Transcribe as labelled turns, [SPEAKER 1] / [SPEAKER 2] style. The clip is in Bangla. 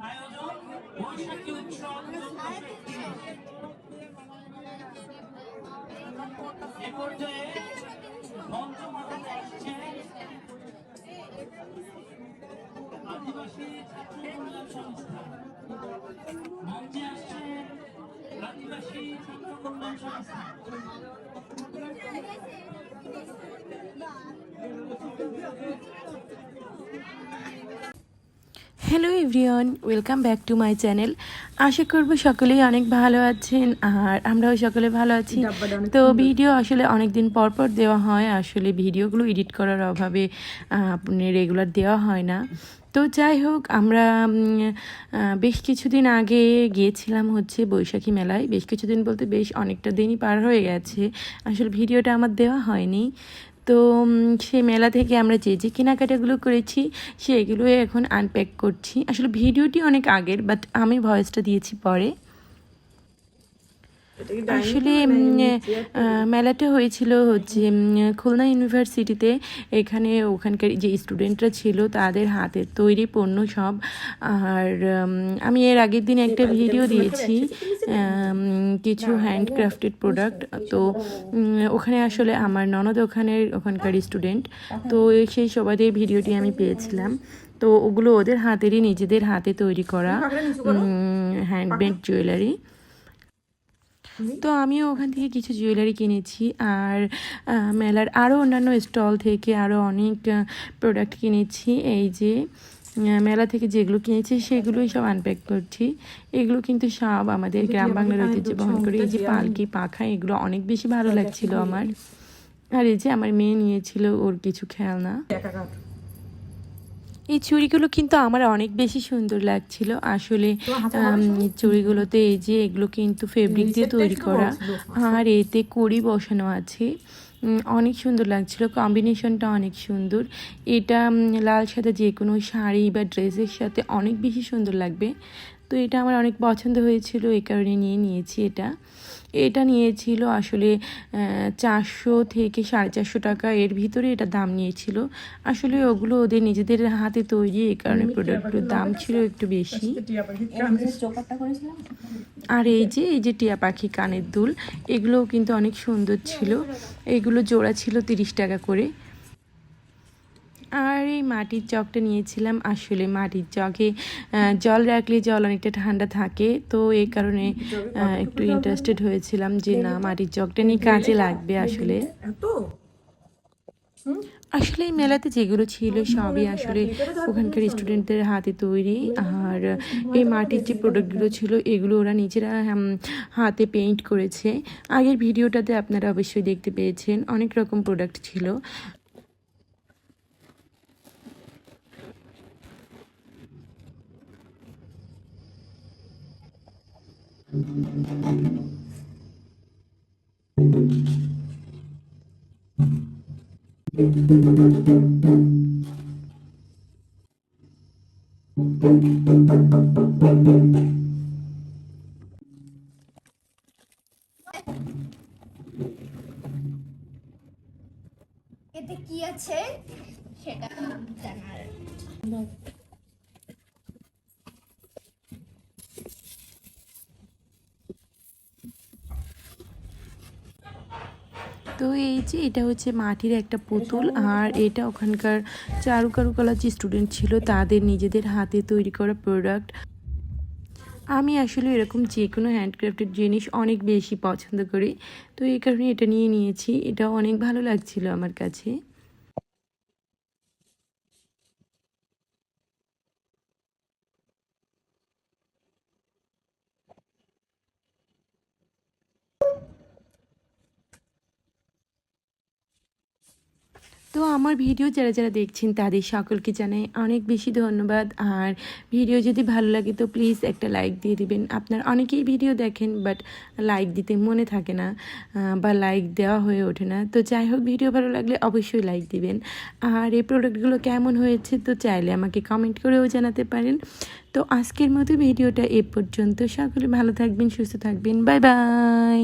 [SPEAKER 1] আয়োজন বৈশাখী উৎসব এ পর্যায়ে মঞ্চ মাথাতে আসছে আদিবাসী ছাত্র কল্যাণ সংস্থা আদিবাসী ছাত্র কল্যাণ সংস্থা
[SPEAKER 2] hello everyone welcome back to my channel আশা করব সকলেই অনেক ভালো আছেন আর আমরাও সকলে ভালো আছি। তো ভিডিও আসলে অনেক দিন পর পর দেওয়া হয় আসলে ভিডিওগুলো এডিট করার অভাবে আপনি রেগুলার দেওয়া হয় না। তো যাই হোক আমরা বেশ কিছুদিন আগে গিয়েছিলাম হচ্ছে বৈশাখী মেলায়। বেশ কিছুদিন বলতে বেশ অনেকটা দিনই পার হয়ে গেছে। আসলে ভিডিওটা আমার দেওয়া হয়নি। তো সেই মেলা থেকে আমরা যে যে কেনাকাটাগুলো করেছি সেগুলো এখন আনপ্যাক করছি। আসলে ভিডিওটি অনেক আগের বাট আমি ভয়েসটা দিয়েছি পরে। আসলে মেলাটা হয়েছিল হচ্ছে খুলনা ইউনিভার্সিটিতে। এখানে ওখানকার যে স্টুডেন্টরা ছিল তাদের হাতের তৈরি পণ্য সব। আর আমি এর আগের দিন একটা ভিডিও দিয়েছি কিছু হ্যান্ডক্রাফটেড প্রোডাক্ট তো ওখানে আসলে আমার ননদ ওখানের ওখানকার স্টুডেন্ট। তো সেই সবাদের ভিডিওটি আমি পেয়েছিলাম। তো ওগুলো ওদের হাতেরই নিজেদের হাতে তৈরি করা হ্যান্ডমেড জুয়েলারি তো আমিও ওখান থেকে কিছু জুয়েলারি কিনেছি আর মেলার আরও অন্যান্য স্টল থেকে আরও অনেক প্রোডাক্ট কিনেছি। এই যে মেলা থেকে যেগুলো কিনেছি সেগুলোই সব আনপ্যাক করছি। এগুলো কিন্তু সব আমাদের গ্রাম বাংলার ঐতিহ্য বহন করে এই যে পালকি পাখা এগুলো অনেক বেশি ভালো লাগছিল আমার। আর এই যে আমার মেয়ে নিয়েছিল ওর কিছু খেলনা। এই চুড়িগুলো কিন্তু আমার অনেক বেশি সুন্দর লাগছিল। আসলে চুড়িগুলোতে এই যে এগুলো কিন্তু ফেব্রিক দিয়ে তৈরি করা। আর এতে কড়ি বসানো আছে। অনেক সুন্দর লাগছিল। কম্বিনেশনটা অনেক সুন্দর। এটা লাল সাদা যে কোনো শাড়ি বা ড্রেসের সাথে অনেক বেশি সুন্দর লাগবে। তো এটা আমার অনেক পছন্দ হয়েছিল এই কারণে নিয়ে নিয়েছি এটা। এটা নিয়েছিল আসলে চারশো থেকে সাড়ে চারশো টাকা এর ভিতরে এটা দাম নিয়েছিল। আসলে ওগুলো ওদের নিজেদের হাতে তৈরি এই কারণে প্রোডাক্টগুলোর দাম ছিল একটু বেশি। আর এই যে এই যে টিয়া পাখি কানের দুল এগুলোও কিন্তু অনেক সুন্দর ছিল। এগুলো জোড়া ছিল তিরিশ টাকা করে। আর এই মাটির জগটা নিয়েছিলাম। আসলে মাটির জগে জল রাখলে জল অনেকটা ঠান্ডা থাকে। তো এই কারণে একটু ইন্টারেস্টেড হয়েছিলাম যে না মাটির জগটা নিয়ে কাজে লাগবে আসলে। আসলে এই মেলাতে যেগুলো ছিল সবই আসলে ওখানকার স্টুডেন্টদের হাতে তৈরি। আর এই মাটির যে প্রোডাক্টগুলো ছিল এগুলো ওরা নিজেরা হাতে পেইন্ট করেছে। আগের ভিডিওটাতে আপনারা অবশ্যই দেখতে পেয়েছেন। অনেক রকম প্রোডাক্ট ছিল।
[SPEAKER 3] এতে
[SPEAKER 2] তো এই যে এটা হচ্ছে মাটির একটা পুতুল, আর এটা ওখানকার চারু কারুকলার যে স্টুডেন্ট ছিল, তাদের নিজেদের হাতে তৈরি করা প্রোডাক্ট আমি আসলে এরকম যে কোনো হ্যান্ডক্রাফটেড জিনিস অনেক বেশি পছন্দ করি, তো এই কারণে এটা নিয়ে নিয়েছি, এটা অনেক ভালো লাগছিল আমার কাছে। তো আমার ভিডিও যারা যারা দেখছেন, তাদের সকলকে জানাই অনেক বেশি ধন্যবাদ। আর ভিডিও যদি ভালো লাগে, তো প্লিজ একটা লাইক দিয়ে দিবেন। আপনার অনেকেই ভিডিও দেখেন বাট লাইক দিতে মনে থাকে না বা লাইক দেওয়া হয়ে ওঠে না। তো যাই হোক, ভিডিও ভালো লাগলে অবশ্যই লাইক দিবেন। আর এই প্রোডাক্টগুলো কেমন হয়েছে, তো চাইলে আমাকে কমেন্ট করেও জানাতে পারেন। তো আজকের মতো ভিডিওটা এ পর্যন্ত। সকলে ভালো থাকবেন, সুস্থ থাকবেন। Bye bye